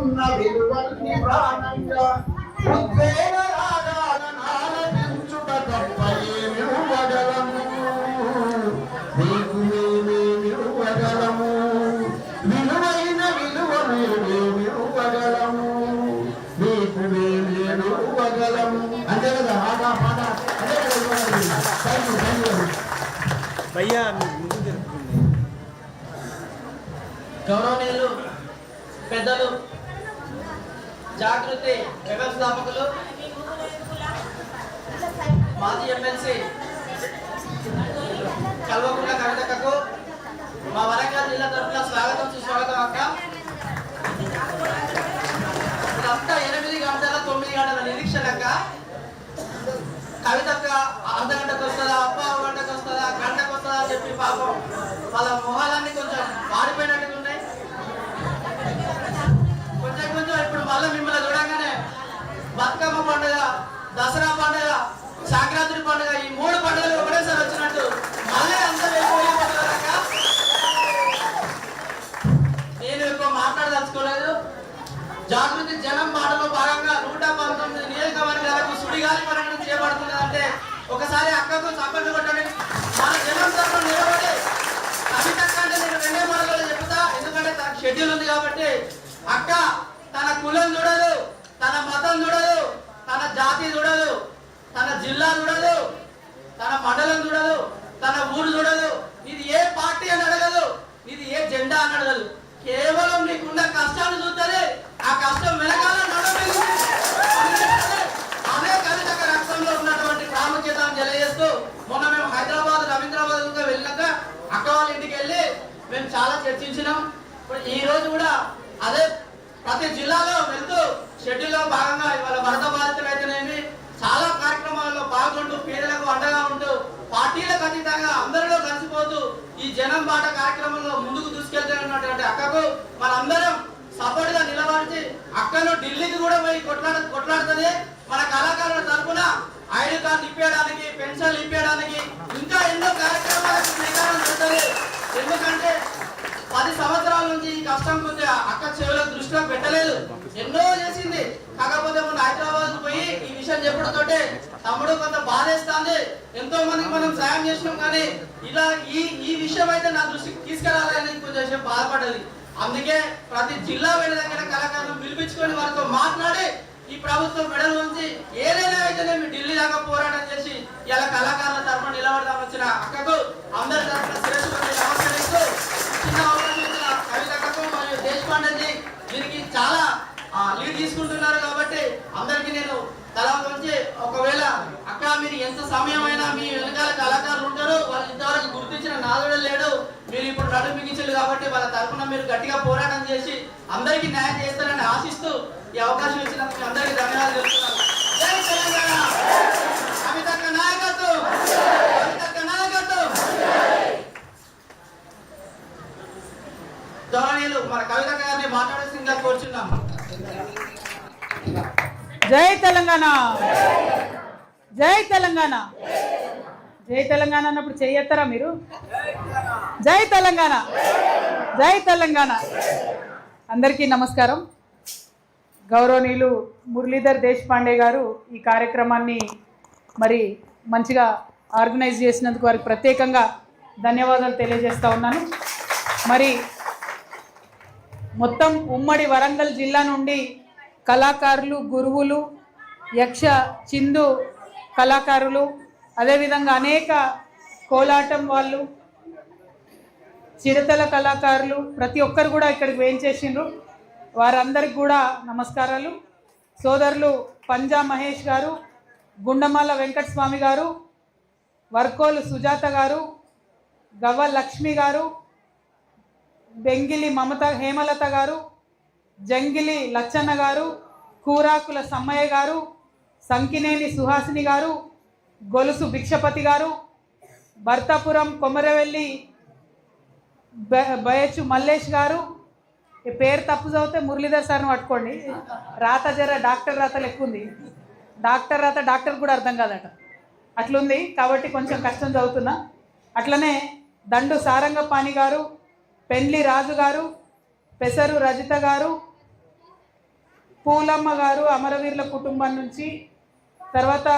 ఉన్న విలువల్ని ప్రాణంగా ఉద్వేగ రాగాలను ఆలపించుట తప్ప ఏమి ఇవ్వగలము? నీకు విలువైన విలువ అంతే కదా? పాట కదా. భయ్యా గౌరవనీయులు పెద్దలు జాగృతి వ్యవస్థాపకులు మాజీ ఎమ్మెల్సీ కల్వకుంట్ల కవితకు మా వరంగల్ జిల్లా తరఫున స్వాగతం సుస్వాగతం అక్క. ఇదంతా ఎనిమిది గంటల తొమ్మిది గంటల నిరీక్షణ కవితక్క అర్ధ గంటకు వస్తుందా అప్ప గంటకు వస్తుందా గంటకు వస్తుందా అని చెప్పి పాపం వాళ్ళ మొహాలన్నీ కొంచెం మారిపోయినట్టు దసరా పండుగ సంక్రాంతి పండుగ ఈ మూడు పండుగలు ఒకటేసారి వచ్చినట్టు మళ్ళీ అందరూ నేను ఎక్కువ మాట్లాడదలుచుకోలేదు. జాగృతి జనం మాటలో భాగంగా నూట పంతొమ్మిది నియోజకవర్గాలకు సుడిగాలి పర్యటన చేపడుతుంది అంటే ఒకసారి అక్కకు చప్పట్లు కొట్టండి. మన జనం తరఫున నిలబడి కవితక్క అంటే నేను రెండే మాటలు చెప్తా ఎందుకంటే తనకు షెడ్యూల్ ఉంది కాబట్టి అక్క తన కులం చూడదు తన మతం చూడదు తన జాతి చూడదు తన జిల్లా చూడదు తన మండలం చూడదు తన ఊరు చూడదు. ఇది ఏ పార్టీ అని అడగదు ఇది ఏ జెండా అని అడగదు. కేవలం నీకున్న కష్టాలు చూస్తుంది ఆ కష్టం వెనకాల నడవగలిగింది. అందుకే అదే రక్తంలో ఉన్నటువంటి ప్రాముఖ్యతను తెలియజేస్తూ మొన్న మేము హైదరాబాద్ రవీంద్రాబాద్ ఇంకా వెళ్ళాక అక్క వాళ్ళ ఇంటికి వెళ్ళి మేము చాలా చర్చించినాం. ఇప్పుడు ఈ రోజు కూడా అదే ప్రతి జిల్లాలో వెళ్తూ షెడ్యూల్లో భాగంగా ఇవాళ వరద బాధితులు అయితేనేమి చాలా కార్యక్రమాల్లో పాల్గొంటూ పేదలకు అండగా ఉంటూ పార్టీలకు అతీతంగా అందరిలో కలిసిపోతూ ఈ జనం బాట కార్యక్రమంలో ముందుకు దూసుకెళ్తున్నటువంటి అక్కకు మనందరం సపోర్ట్గా నిలబడి అక్కను ఢిల్లీకి కూడా పోయి కొట్లాడ కొట్లాడుతుంది. మన కళాకారుల తరఫున ఐడి కార్డు ఇప్పేయడానికి పెన్షన్లు ఇప్పేయడానికి ఇంకా ఎన్నో కార్యక్రమాలకు శ్రీకారం చుడుతుంది. ఎందుకంటే పది సంవత్సరాల నుంచి ఈ కష్టం కొద్దిగా అక్క చెవుల దృష్టిలో పెట్టలేదు. ఎన్నో చేసి కాకపోతే మొన్న హైదరాబాద్ పోయి అని విషయం తమ్ముడు కొంత బాధేస్తుంది. ఎంతో మందికి మనం సాయం చేసినాం కానీ ఇలా ఈ ఈ విషయం అయితే నా దృష్టికి తీసుకురాలని కొంచెం బాధపడాలి అందుకే ప్రతి జిల్లా వెళ్ళి దగ్గర కళాకారులు పిలిపించుకొని వారితో మాట్లాడి ఈ ప్రభుత్వం మెడల్ నుంచి ఏదైనా అయితేనే ఢిల్లీ దాకా పోరాటం చేసి ఇలా కళాకారుల తరఫున నిలబడదాం వచ్చిన అక్కకు అందరి తరఫున శిరస్సు నమస్కరిస్తూ చిన్న అవకాశం ఇచ్చిన కవితకు మరియు దేశపాండే దీనికి చాలా లీడ్ తీసుకుంటున్నారు కాబట్టి అందరికీ నేను తల వచ్చి ఒకవేళ అక్క మీరు ఎంత సమయం అయినా మీ వెనకాల కళాకారులు ఉంటారు వాళ్ళు ఇంతవరకు గుర్తించిన నాదుడే లేడు. మీరు ఇప్పుడు నడు బిగించారు కాబట్టి వాళ్ళ తరఫున మీరు గట్టిగా పోరాటం చేసి అందరికీ న్యాయం చేస్తారని ఆశిస్తూ ఈ అవకాశం ఇచ్చినందుకు అందరికీ ధన్యవాదాలు చెప్తున్నాను జై తెలంగాణ కవితక్క నాయకత్వం కవితక్క నాయకత్వం గౌరవనీయులు మన కవితక్క గారిని మాట్లాడాల్సిందిగా కోరుచున్నాము జై తెలంగాణ. జై తెలంగాణ. జై తెలంగాణ అన్నప్పుడు చెయ్యెత్తరా మీరు? జై తెలంగాణ. జై తెలంగాణ. అందరికీ నమస్కారం. గౌరవనీయులు మురళీధర్ దేశపాండే గారు ఈ కార్యక్రమాన్ని మరి మంచిగా ఆర్గనైజ్ చేసినందుకు వారికి ప్రత్యేకంగా ధన్యవాదాలు తెలియజేస్తూ ఉన్నాను. మరి మొత్తం ఉమ్మడి వరంగల్ జిల్లా నుండి కళాకారులు గురువులు యక్ష చిందు కళాకారులు అదేవిధంగా అనేక కోలాటం వాళ్ళు చిడతల కళాకారులు ప్రతి ఒక్కరు కూడా ఇక్కడికి వేయించేసిండ్రు. వారందరికి కూడా నమస్కారాలు. సోదరులు పంజా మహేష్ గారు గుండమాల వెంకటస్వామి గారు వర్కోలు సుజాత గారు గవ్వ లక్ష్మి గారు బెంగిలి మమత హేమలత గారు జంగిలి లచ్చన్న గారు కూరాకుల సమ్మయ్య గారు సంకినేని సుహాసిని గారు గొలుసు భిక్షపతి గారు భర్తాపురం కొమరవెల్లి బ- బయచు మల్లేష్ గారు. ఈ పేరు తప్పు చదివితే మురళీధర్ సార్ని పట్టుకోండి. రాత జర డాక్టర్ రాత లెక్క ఉంది డాక్టర్ రాత డాక్టర్ కూడా అర్థం కాదట. అట్లుంది కాబట్టి కొంచెం కష్టం చదువుతున్నా. అట్లనే దండు సారంగపాణి గారు పెండ్లి రాజు గారు పెసరు రజిత గారు పూలమ్మ గారు అమరవీరుల కుటుంబం నుంచి తర్వాత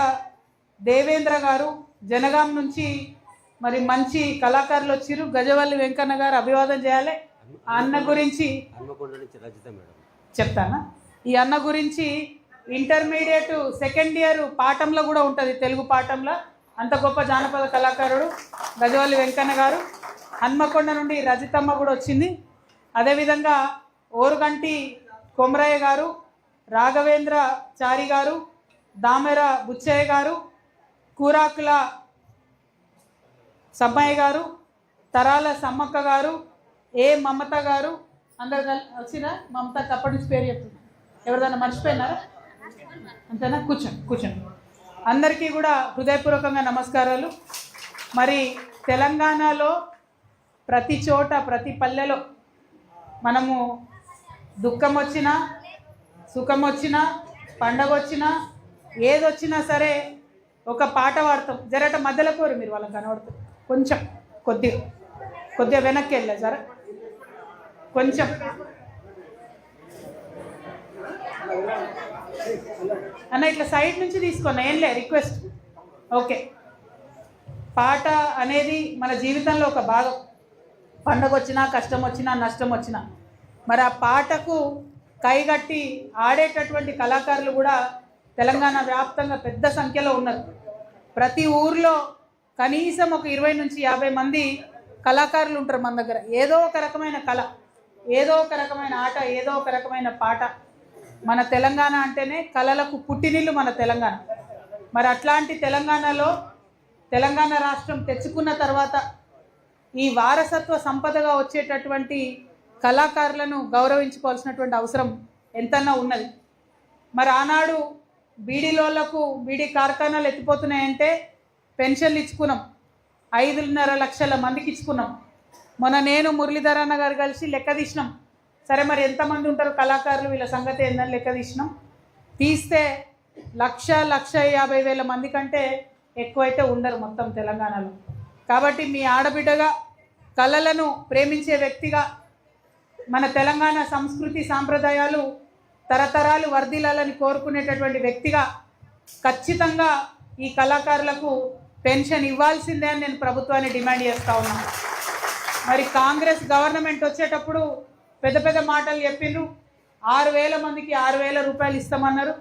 దేవేంద్ర గారు జనగాం నుంచి మరి మంచి కళాకారులు వచ్చిరు గజవల్లి వెంకన్న గారు అభివాదం చేయాలి. ఆ అన్న గురించి చెప్తానా? ఈ అన్న గురించి ఇంటర్మీడియట్ సెకండ్ ఇయర్ పాఠంలో కూడా ఉంటుంది తెలుగు పాఠంలో. అంత గొప్ప జానపద కళాకారుడు గజవల్లి వెంకన్న గారు. హన్మకొండ నుండి రజితమ్మ కూడా వచ్చింది. అదేవిధంగా ఓరుగంటి కొమరయ్య గారు రాఘవేంద్ర చారి గారు దామెర బుచ్చయ్య గారు కూరాకుల సమ్మయ్య గారు తరాల సమ్మక్క గారు ఏ మమత గారు అందరు కల్ వచ్చినా మమత అప్పటి నుంచి పేరు చెప్తున్నా. ఎవరిదైనా మర్చిపోయినారా? అంతేనా? కూర్చోండి కూర్చోండి. అందరికీ కూడా హృదయపూర్వకంగా నమస్కారాలు. మరి తెలంగాణలో ప్రతి చోట ప్రతి పల్లెలో మనము దుఃఖం వచ్చినా సుఖం వచ్చినా పండగ వచ్చినా ఏదొచ్చినా సరే ఒక పాట పాడతాం. జరట మధ్యలో కోరు మీరు వాళ్ళకి కనబడుతుంది కొంచెం కొద్దిగా కొద్దిగా వెనక్కి వెళ్ళా సరే కొంచెం. అన్న ఇట్లా సైడ్ నుంచి తీసుకున్నా ఏం లే రిక్వెస్ట్. ఓకే. పాట అనేది మన జీవితంలో ఒక భాగం. పండగ వచ్చినా కష్టం వచ్చినా నష్టం వచ్చినా మరి ఆ పాటకు కైగట్టి ఆడేటటువంటి కళాకారులు కూడా తెలంగాణ వ్యాప్తంగా పెద్ద సంఖ్యలో ఉన్నారు. ప్రతి ఊర్లో కనీసం ఒక ఇరవై నుంచి యాభై మంది కళాకారులు ఉంటారు మన దగ్గర. ఏదో ఒక రకమైన కళ ఏదో ఒక రకమైన ఆట ఏదో ఒక రకమైన పాట మన తెలంగాణ అంటేనే కళలకు పుట్టినిల్లు మన తెలంగాణ. మరి అట్లాంటి తెలంగాణలో తెలంగాణ రాష్ట్రం తెచ్చుకున్న తర్వాత ఈ వారసత్వ సంపదగా వచ్చేటటువంటి కళాకారులను గౌరవించుకోవాల్సినటువంటి అవసరం ఎంతన్నా ఉన్నది. మరి ఆనాడు బీడీలోళ్ళకు బీడీ కార్ఖానాలు ఎత్తిపోతున్నాయంటే పెన్షన్లు ఇచ్చుకున్నాం. ఐదున్నర లక్షల మందికి ఇచ్చుకున్నాం. మొన్న నేను మురళీధర్ అన్న గారు కలిసి లెక్క తీసినాం. సరే మరి ఎంతమంది ఉంటారు కళాకారులు? వీళ్ళ సంగతి ఏందని లెక్క తీసినాం. తీస్తే లక్ష లక్ష యాభై వేల మంది కంటే ఎక్కువైతే ఉండరు మొత్తం తెలంగాణలో. కాబట్టి మీ ఆడబిడ్డగా కళలను ప్రేమించే వ్యక్తిగా మన తెలంగాణ సంస్కృతి సాంప్రదాయాలు తరతరాలు వర్ధిల్లాలని కోరుకునేటటువంటి వ్యక్తిగా ఖచ్చితంగా ఈ కళాకారులకు పెన్షన్ ఇవ్వాల్సిందే అని నేను ప్రభుత్వాన్ని డిమాండ్ చేస్తూ ఉన్నాను మరి కాంగ్రెస్ గవర్నమెంట్ వచ్చేటప్పుడు పెద్ద పెద్ద మాటలు చెప్పిండ్రు. ఆరు వేల మందికి ఆరు వేల రూపాయలు ఇస్తామన్నారు.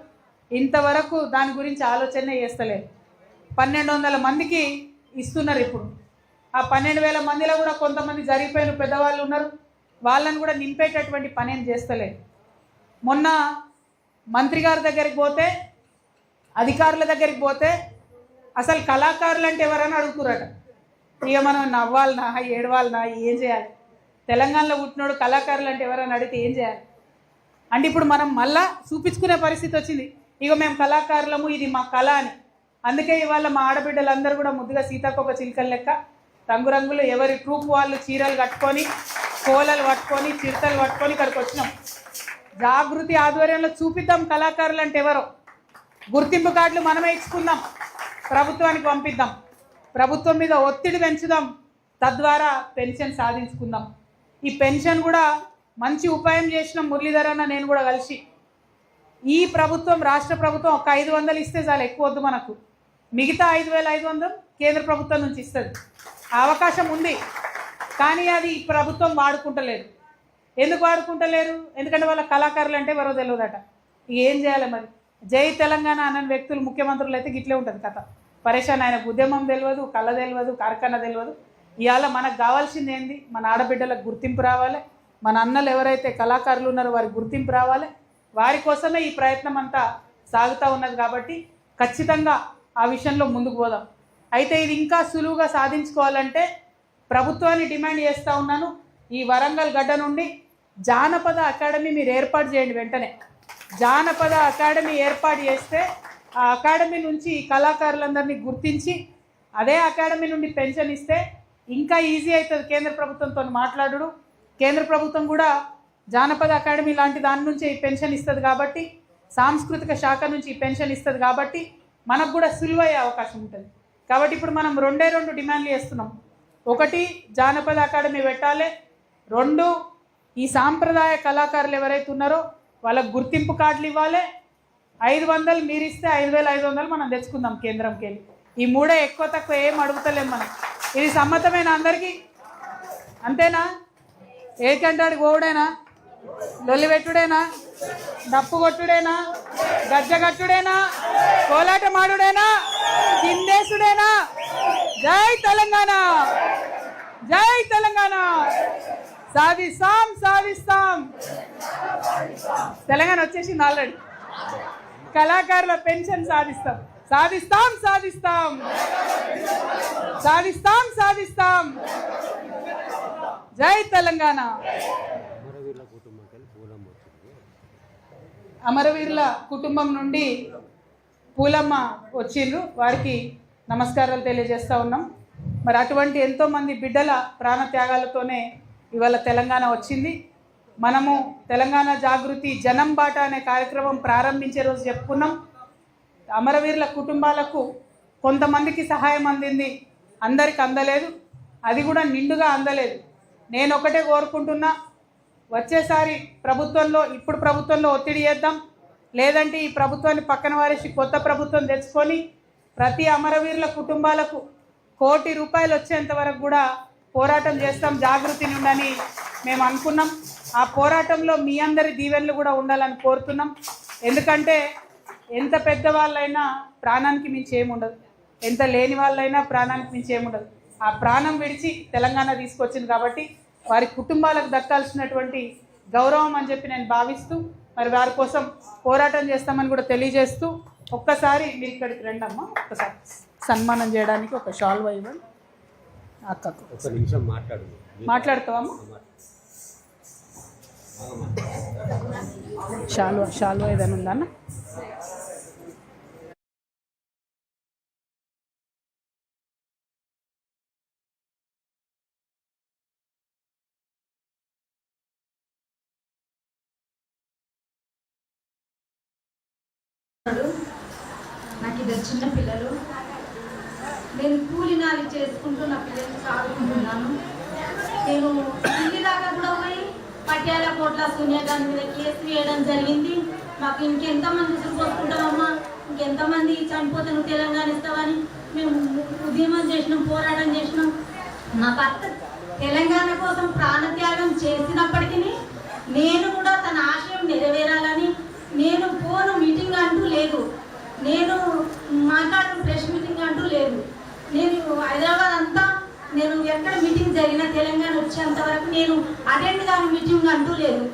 ఇంతవరకు దాని గురించి ఆలోచనే చేస్తలేదు. పన్నెండు వందల మందికి ఇస్తున్నారు ఇప్పుడు. ఆ పన్నెండు వేల మందిలో కూడా కొంతమంది జరిగిపోయిన పెద్దవాళ్ళు ఉన్నారు. వాళ్ళని కూడా నింపేటటువంటి పని ఏం చేస్తలేదు. మొన్న మంత్రి గారి దగ్గరికి పోతే అధికారుల దగ్గరికి పోతే అసలు కళాకారులు అంటే ఎవరైనా అడుగుతురట ఇక మనం నవ్వాలనా ఏడవాలనా ఏం చేయాలి? తెలంగాణలో పుట్టినోడు కళాకారులు అంటే ఎవరైనా అడిగితే ఏం చేయాలి? అంటే ఇప్పుడు మనం మళ్ళా చూపించుకునే పరిస్థితి వచ్చింది. ఇక మేము కళాకారులము ఇది మా కళ అని. అందుకే ఇవాళ మా ఆడబిడ్డలందరూ కూడా ముద్దుగా సీతాకొక చిలుకల లెక్క రంగురంగులు ఎవరి ట్రూప్ వాళ్ళు చీరలు కట్టుకొని కోలలు పట్టుకొని చిరుతలు పట్టుకొని ఇక్కడికి వచ్చినాం. జాగృతి ఆధ్వర్యంలో చూపిద్దాం కళాకారులు అంటే ఎవరో. గుర్తింపు కార్డులు మనమే ఇచ్చుకుందాం. ప్రభుత్వానికి పంపిద్దాం. ప్రభుత్వం మీద ఒత్తిడి పెంచుదాం. తద్వారా పెన్షన్ సాధించుకుందాం. ఈ పెన్షన్ కూడా మంచి ఉపాయం చేసిన మురళీధర్ అన్న నేను కూడా కలిసి. ఈ ప్రభుత్వం రాష్ట్ర ప్రభుత్వం ఒక ఐదు వందలు ఇస్తే చాలు ఎక్కువ వద్దు మనకు. మిగతా ఐదు వేల ఐదు వందలు కేంద్ర ప్రభుత్వం నుంచి ఇస్తుంది. అవకాశం ఉంది. కానీ అది ఈ ప్రభుత్వం వాడుకుంటలేదు. ఎందుకు వాడుకుంటలేరు? ఎందుకంటే వాళ్ళ కళాకారులు అంటే ఎవరో తెలియదట ఇక ఏం చేయాలి మరి? జై తెలంగాణ అన్న వ్యక్తులు ముఖ్యమంత్రులు అయితే గిట్లే ఉంటుంది కథ. పరేషాన్ ఆయన ఉద్యమం తెలియదు కళ తెలియదు కార్ఖాన తెలియదు ఇవాళ మనకు కావాల్సింది ఏంది? మన ఆడబిడ్డలకు గుర్తింపు రావాలి. మన అన్నలు ఎవరైతే కళాకారులు ఉన్నారో వారికి గుర్తింపు రావాలి. వారి కోసమే ఈ ప్రయత్నం అంతా సాగుతూ ఉన్నది కాబట్టి ఖచ్చితంగా ఆ విషయంలో ముందుకు పోదాం. అయితే ఇది ఇంకా సులువుగా సాధించుకోవాలంటే ప్రభుత్వాన్ని డిమాండ్ చేస్తూ ఉన్నాను. ఈ వరంగల్ గడ్డ నుండి జానపద అకాడమీ మీరు ఏర్పాటు చేయండి వెంటనే. జానపద అకాడమీ ఏర్పాటు చేస్తే ఆ అకాడమీ నుంచి ఈ కళాకారులందరినీ గుర్తించి అదే అకాడమీ నుండి పెన్షన్ ఇస్తే ఇంకా ఈజీ అవుతుంది కేంద్ర ప్రభుత్వంతో మాట్లాడుడు. కేంద్ర ప్రభుత్వం కూడా జానపద అకాడమీ లాంటి దాని నుంచి ఈ పెన్షన్ ఇస్తుంది కాబట్టి సాంస్కృతిక శాఖ నుంచి ఈ పెన్షన్ ఇస్తుంది కాబట్టి మనకు కూడా సులువయ్యే అవకాశం ఉంటుంది. కాబట్టి ఇప్పుడు మనం రెండే రెండు డిమాండ్లు చేస్తున్నాం. ఒకటి జానపద అకాడమీ పెట్టాలి. రెండు ఈ సాంప్రదాయ కళాకారులు ఎవరైతే ఉన్నారో వాళ్ళకు గుర్తింపు కార్డులు ఇవ్వాలి. ఐదు వందలు మీరు ఇస్తే ఐదు వేల ఐదు వందలు మనం తెచ్చుకుందాం కేంద్రంకి వెళ్ళి. ఈ మూడే ఎక్కువ తక్కువ ఏం అడుగుతలేం మనం. ఇది సమ్మతమైన అందరికీ? అంతేనా? ఏ గోవుడేనా? లొల్లి పెట్టుడేనా? డప్పు కొట్టుడేనా? గజ్జగట్టుడేనా కోలాటమాడుడేనా కిందేశుడేనా జై తెలంగాణ! జై తెలంగాణ! సాధిస్తాం సాధిస్తాం తెలంగాణ వచ్చేసింది ఆల్రెడీ. కళాకారుల పెన్షన్ సాధిస్తాం. సాధిస్తాం సాధిస్తాం సాధిస్తాం సాధిస్తాం జై తెలంగాణ. అమరవీరుల కుటుంబం నుండి పూలమ్మ వచ్చిండ్రు. వారికి నమస్కారాలు తెలియజేస్తా ఉన్నాం. మరి అటువంటి ఎంతోమంది బిడ్డల ప్రాణత్యాగాలతోనే ఇవాళ తెలంగాణ వచ్చింది. మనము తెలంగాణ జాగృతి జనం బాట అనే కార్యక్రమం ప్రారంభించే రోజు చెప్పుకున్నాం. అమరవీరుల కుటుంబాలకు కొంతమందికి సహాయం అందింది. అందరికి అందలేదు. అది కూడా నిండుగా అందలేదు. నేను ఒకటే కోరుకుంటున్నా వచ్చేసారి ప్రభుత్వంలో ఇప్పుడు ప్రభుత్వంలో ఒత్తిడి చేద్దాం. లేదంటే ఈ ప్రభుత్వాన్ని పక్కన వారేసి కొత్త ప్రభుత్వం తెచ్చుకొని ప్రతి అమరవీరుల కుటుంబాలకు కోటి రూపాయలు వచ్చేంత వరకు కూడా పోరాటం చేస్తాం జాగృతి నుండని మేము అనుకున్నాం. ఆ పోరాటంలో మీ అందరి దీవెనలు కూడా ఉండాలని కోరుతున్నాం. ఎందుకంటే ఎంత పెద్దవాళ్ళైనా ప్రాణానికి మించి ఏముండదు ఎంత లేని వాళ్ళైనా ప్రాణానికి మించి ఏముండదు ఆ ప్రాణం విడిచి తెలంగాణ తీసుకొచ్చింది కాబట్టి వారి కుటుంబాలకు దక్కాల్సినటువంటి గౌరవం అని చెప్పి నేను భావిస్తూ మరి వారి కోసం పోరాటం చేస్తామని కూడా తెలియజేస్తూ ఒక్కసారి మీరు ఇక్కడికి రండమ్మా. ఒక్కసారి సన్మానం చేయడానికి ఒక షాల్వా ఇవ్వండి అక్కకు. ఒక నిమిషం మాట్లాడు. మాట్లాడతావమ్మా? షాల్వా షాల్వా ఏదైనా ఉందన్న నాకు ఇద్దరు చిన్న పిల్లలు నేను కూలి నాలి చేసుకుంటూ నా నేను ఢిల్లీ దాకా కూడా పోయి పట్యాల కోట్ల సోనియా గాంధీ మీద కేసు వేయడం జరిగింది. మాకు ఇంకెంతమంది ఉసురు పోసుకుంటామమ్మా ఇంకెంతమంది చనిపోతే నువ్వు తెలంగాణ ఇస్తావని మేము ఉద్యమం చేసినాం పోరాటం చేసినాం. మా భర్త తెలంగాణ కోసం ప్రాణత్యాగం చేసినప్పటికీ నేను కూడా తన ఆశయం నెరవేరాలని నేను పోను మీటింగ్ అంటూ లేదు. నేను మాట్లాడిన ప్రెస్ మీటింగ్ అంటూ లేదు. నేను హైదరాబాద్ అంతా నేను ఎక్కడ మీటింగ్ జరిగినా తెలంగాణ వచ్చేంత వరకు నేను అటెండ్ కాని మీటింగ్ అంటూ లేదు.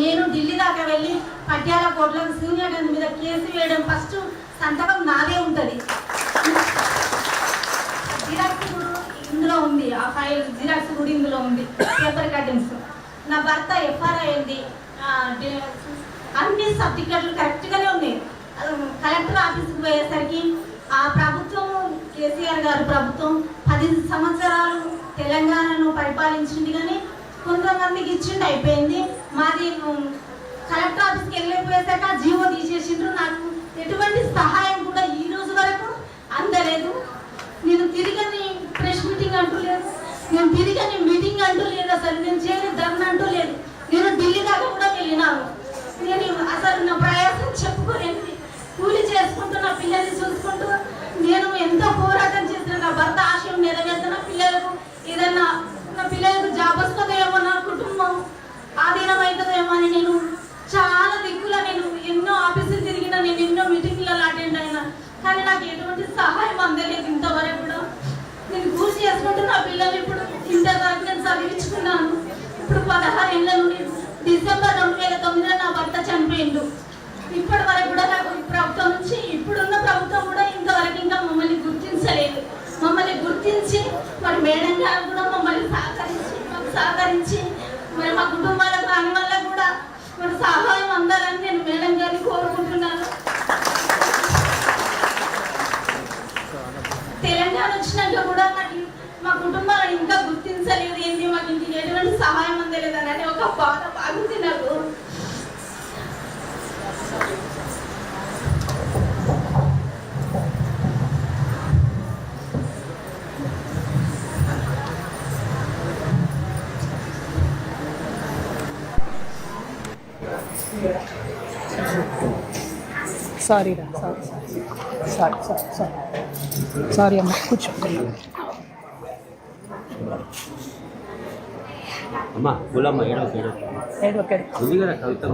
నేను ఢిల్లీ దాకా వెళ్ళి పట్యాల కోట్లకు సోనియా గాంధీ మీద కేసు వేయడం ఫస్ట్ సంతకం నాదే ఉంటుంది. జిరాక్స్ ఇందులో ఉంది. ఆ ఫైల్ జిరాక్స్ కూడా ఇందులో ఉంది. పేపర్ కటింగ్స్ నా భర్త ఎఫ్ఆర్ అయింది అన్ని సర్టిఫికెట్లు కరెక్ట్గానే ఉన్నాయి. కలెక్టర్ ఆఫీస్కి పోయేసరికి ఆ ప్రభుత్వం కేసీఆర్ గారు ప్రభుత్వం పది సంవత్సరాలు తెలంగాణను పరిపాలించింది కానీ కొంతమందికి ఇచ్చిండి అయిపోయింది. మాది కలెక్టర్ ఆఫీస్కి వెళ్ళిపోయేసాక జీవో తీసేసిండ్రు. నాకు ఎటువంటి సహాయం కూడా ఈ రోజు వరకు అందలేదు. నేను తిరిగని ప్రెస్ మీటింగ్ అంటూ లేదు. నేను తిరిగని మీటింగ్ అంటూ లేదు. అసలు నేను చేయని ధర్నా అంటూ లేదు. నేను ఢిల్లీ దాకా కూడా వెళ్ళినాను. నేను అసలు నా ప్రయాసం చెప్పుకోలేదు కూలి చేసుకుంటూ నా పిల్లల్ని చూసుకుంటూ నేను ఎంతో పోరాటం చేసిన నా భర్త ఆశయం నెరవేర్చిన పిల్లలకు ఏదైనా నా పిల్లలకు జాబ్ వస్తుందేమో నా కుటుంబం ఆధీనం అవుతుందేమో అని నేను చాలా దిక్కుల నేను ఎన్నో ఆఫీసులు తిరిగిన నేను ఎన్నో మీటింగ్లలో అటెండ్ అయినా. కానీ నాకు ఎటువంటి సహాయం అందలేదు ఇంతవరకు కూడా. నేను పూర్తి చేసుకుంటూ నా పిల్లలు ఇప్పుడు ఇంటర్ వరకు నేను చదివించుకున్నాను. ఇప్పుడు పదహారు ఏళ్ళ నుండి డిసెంబర్ రెండు వేల తొమ్మిదిలో నా భర్త చనిపోయిండు. ఇప్పటి వరకు కూడా నాకు ఈ ప్రభుత్వం నుంచి ఇప్పుడున్న ప్రభుత్వం కూడా ఇంతవరకు ఇంకా మమ్మల్ని గుర్తించలేదు. మమ్మల్ని గుర్తించి మరి మేడం గారు కూడా మమ్మల్ని సహకరించి మాకు సహకరించి మరి మా కుటుంబాలకు రాని వల్ల కూడా మరి సహాయం అందాలని నేను మేడం గారిని కోరుకుంటున్నాను. తెలంగాణ వచ్చినాక కూడా నాకు మా కుటుంబాలను ఇంకా గుర్తించలేదు. ఏంటి మాకు ఇంక ఎటువంటి సహాయం అందలేదు అని ఒక బాధ బాగుంది నాకు. సారీ రా sorry sorry sorry sorry sorry. అమ్మ కూర్చో అమ్మ ఏడవ ఏడు ఒక ఏడు ఉంది కదా కవిత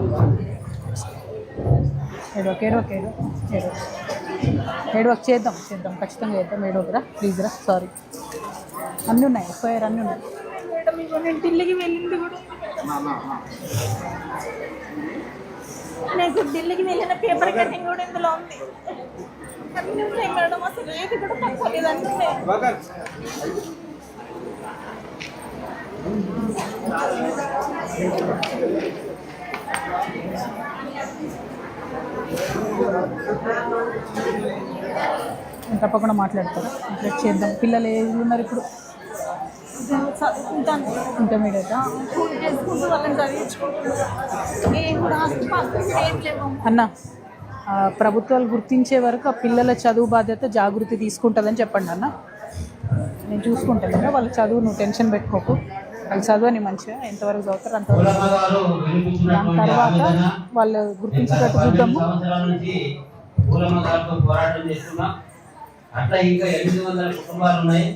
ఏడు ఏడు ఏడు ఏడు. ఏడు చేద్దాం చేద్దాం ఖచ్చితంగా చేద్దాం. ఏడు ఒకరా ప్లీజ్ రా సారీ అన్నీ ఉన్నాయి ఎఫ్ఐఆర్ అన్నీ ఉన్నాయి. మేడం ఢిల్లీకి వెళ్ళింది కూడా. నేను ఢిల్లీకి వెళ్ళిన పేపర్ కటింగ్ కూడా ఇందులో ఉంది. మేడం అసలు? ఏది కూడా తక్కువ తప్పకుండా మాట్లాడతారు చేద్దాం. పిల్లలు ఏజ్ ఉన్నారు ఇప్పుడు? చదువుకుంటాను ఇంటర్మీడియట్? ఫోన్ చేసుకుంటూ వాళ్ళని చదివించుకుంటున్నాను ఏం కూడా ఏం లేవు అన్న ప్రభుత్వాలు గుర్తించే వరకు ఆ పిల్లల చదువు బాధ్యత జాగృతి తీసుకుంటుందని చెప్పండి అన్న. నేను చూసుకుంటాను కదా వాళ్ళ చదువు నువ్వు టెన్షన్ పెట్టుకోకు. వాళ్ళు చదువుని మంచిగా ఎంతవరకు చదువుతారు అంతవరకు దాని తర్వాత వాళ్ళు గుర్తించేటట్టు చూద్దాము. పోరాటం చేస్తున్నాం. అట్లా ఇంకా ఎనిమిది వందల కుటుంబాలు ఉన్నాయి.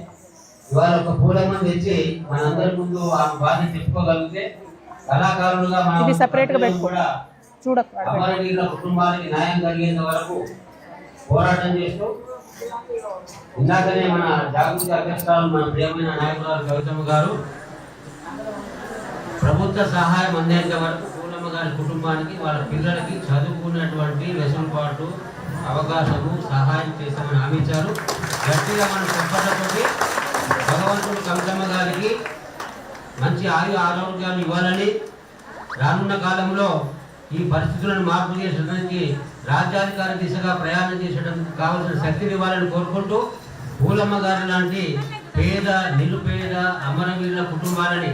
ఇవాళ ఒక పూలమ్మని తెచ్చి మనందరి ముందు ఆ బాధ చెప్పుకోగలిగితే కళాకారులుగా మన separate గా. కూడా అమరవీరుల కుటుంబానికి న్యాయం కలిగేంత వరకు పోరాటం చేస్తూ ఇందాకనే మన జాగృతి అధ్యక్షురాలు మన ప్రియమైన నాయకురాలు కవితమ్మ గారు ప్రభుత్వ సహాయం అందేంత వరకు పూలమ్మ గారి కుటుంబానికి వాళ్ళ పిల్లలకి చదువుకున్నటువంటి వెసులుబాటు అవకాశము సహాయం చేస్తామని హామీ ఇచ్చారు గట్టిగా మన చెప్పటతోటి భగవంతుడు కవితమ్మ గారికి మంచి ఆయు ఆరోగ్యాలు ఇవ్వాలని రానున్న కాలంలో ఈ పరిస్థితులను మార్పు చేసడానికి రాజ్యాధికార దిశగా ప్రయాణం చేసడం కావలసిన శక్తిని ఇవ్వాలని కోరుకుంటూ పూలమ్మ గారి లాంటి పేద నిరుపేద అమరవీరుల కుటుంబాలని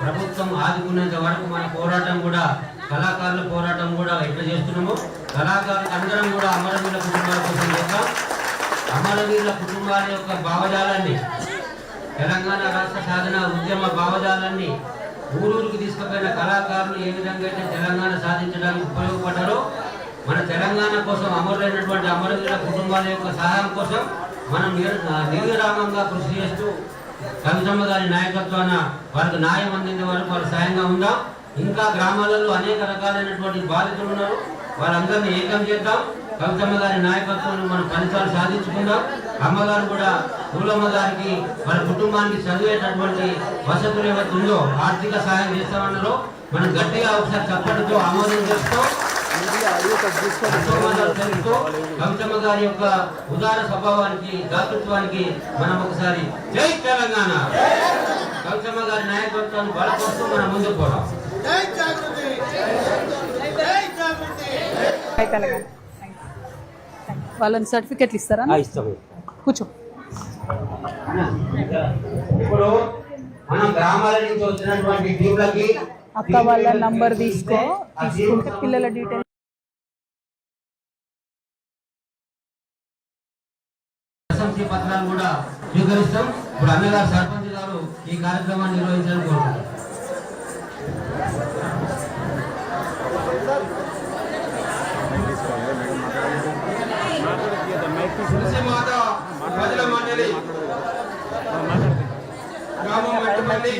ప్రభుత్వం ఆదుకునేంత వరకు మన పోరాటం కూడా కళాకారుల పోరాటం కూడా ఎట్లా చేస్తున్నాము కళాకారులు అందరం కూడా అమరవీరుల కుటుంబాల కోసం చేద్దాం. అమరవీరుల కుటుంబాల యొక్క భావజాలాన్ని తెలంగాణ రాష్ట్ర సాధన ఉద్యమ భావజాలాన్ని ఊరూరుకు తీసుకుపోయిన కళాకారులు ఏ విధంగా అయితే తెలంగాణ సాధించడానికి ఉపయోగపడ్డారో మన తెలంగాణ కోసం అమరులైనటువంటి అమరవీరుల కుటుంబాల యొక్క సహాయం కోసం మనం నిర్విరామంగా కృషి చేస్తూ కవితమ్మ గారి నాయకత్వాన వారికి న్యాయం అందించే వరకు వారు సాయంగా ఉందాం ఇంకా గ్రామాలలో అనేక రకాలైనటువంటి బాధితులు ఉన్నారు. వారందరినీ ఏకం చేద్దాం. కవితమ్మ గారి నాయకత్వంలో మనం ఫలితాలు సాధించుకున్నాం. అమ్మగారు కూడా పూలమ్మ గారికి వాళ్ళ కుటుంబానికి చదివేటటువంటి వసతులు ఏవైతే ఉందో ఆర్థిక సహాయం చేస్తామన్నారో. మనం గట్టిగా ఒకసారి చప్పటితో ఆమోదం చేస్తాం కవితమ్మ గారి యొక్క ఉదార స్వభావానికి దాతృత్వానికి మనం ఒకసారి జై తెలంగాణ. కవితమ్మ గారి నాయకత్వాన్ని బలపరుస్తూ మనం ముందుకు పోవడం తెలంగాణ వాళ్ళని సర్టిఫికెట్లు ఇస్తారా? కూర్చో. ఇప్పుడు మనం గ్రామాల నుంచి వచ్చినటువంటి టీంలకి అక్క వాళ్ళ నంబర్ తీసుకో తీసుకుంటే పిల్లల డీటెయిల్స్ పత్రాలు కూడా స్వీకరిస్తాం. ఇప్పుడు అన్నగారు సర్పంచ్ గారు ఈ కార్యక్రమాన్ని నిర్వహించాలని తులసి ప్రజల మండలి గ్రామం మెట్టుపల్లి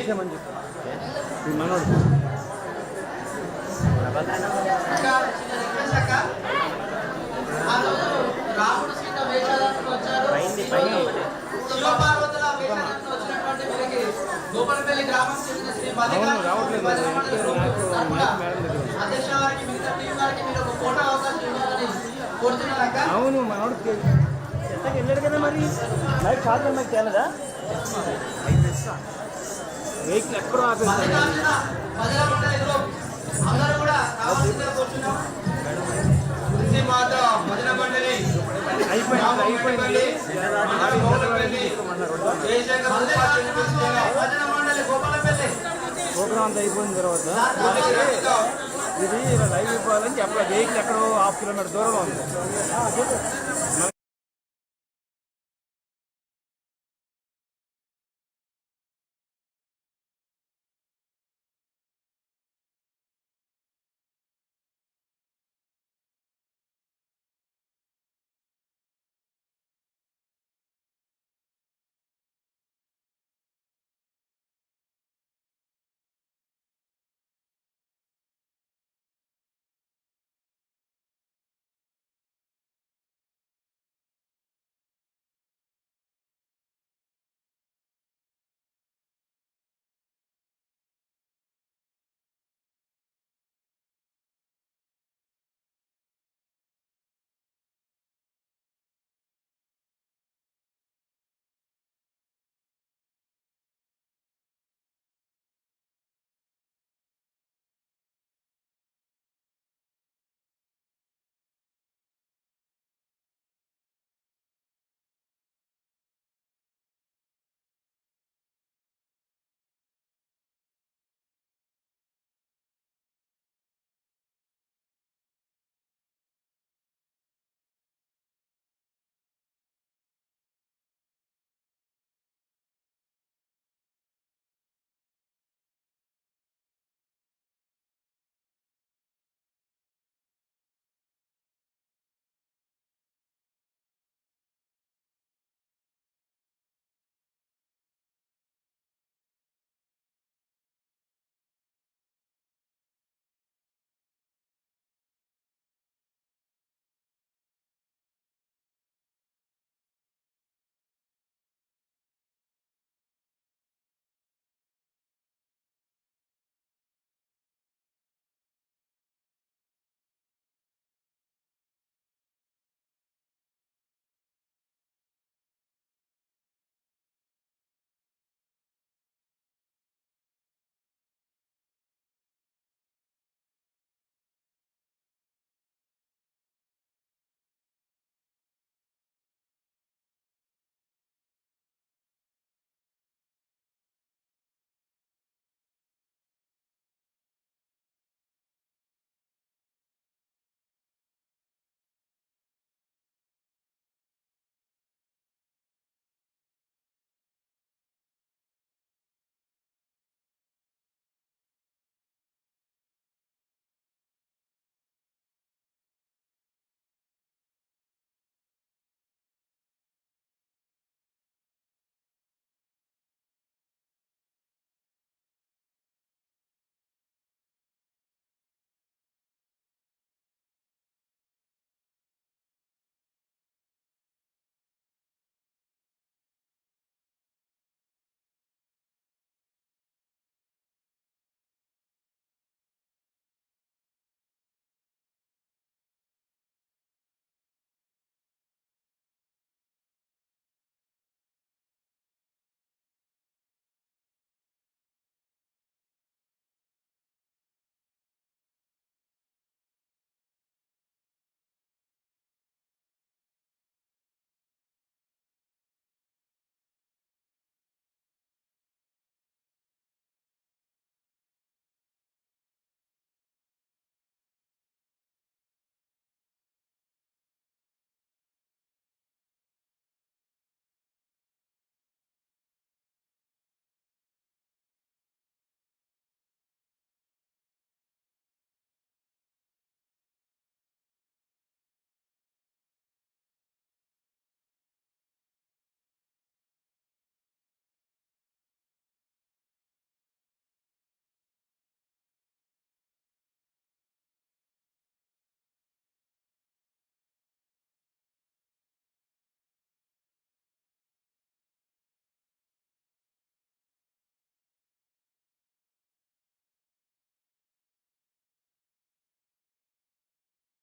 రాముడు సీత వేషాలకు వచ్చారు శివపార్వతుల వేషాలకు వచ్చినటువంటి వీరికి గోపాలపల్లి గ్రామం చెందిన శ్రీ అధ్యక్ష వారికి మిగతా టీం వారికి మీరు ఒక ఫోటో అవకాశం ఇవ్వాలని అవును మనోడు వెళ్ళాడు కదా మరి? లైట్ చాలు నాకు తేలదా వెహికల్ ఎక్కడో అయిపోయింది అయిపోయింది. ప్రోగ్రామ్ అంతా అయిపోయిన తర్వాత ఇది లైవ్ ఇవ్వాలని చెప్పాలి. వెహికల్ ఎక్కడో హాఫ్ కిలోమీటర్ దూరంలో ఉంది.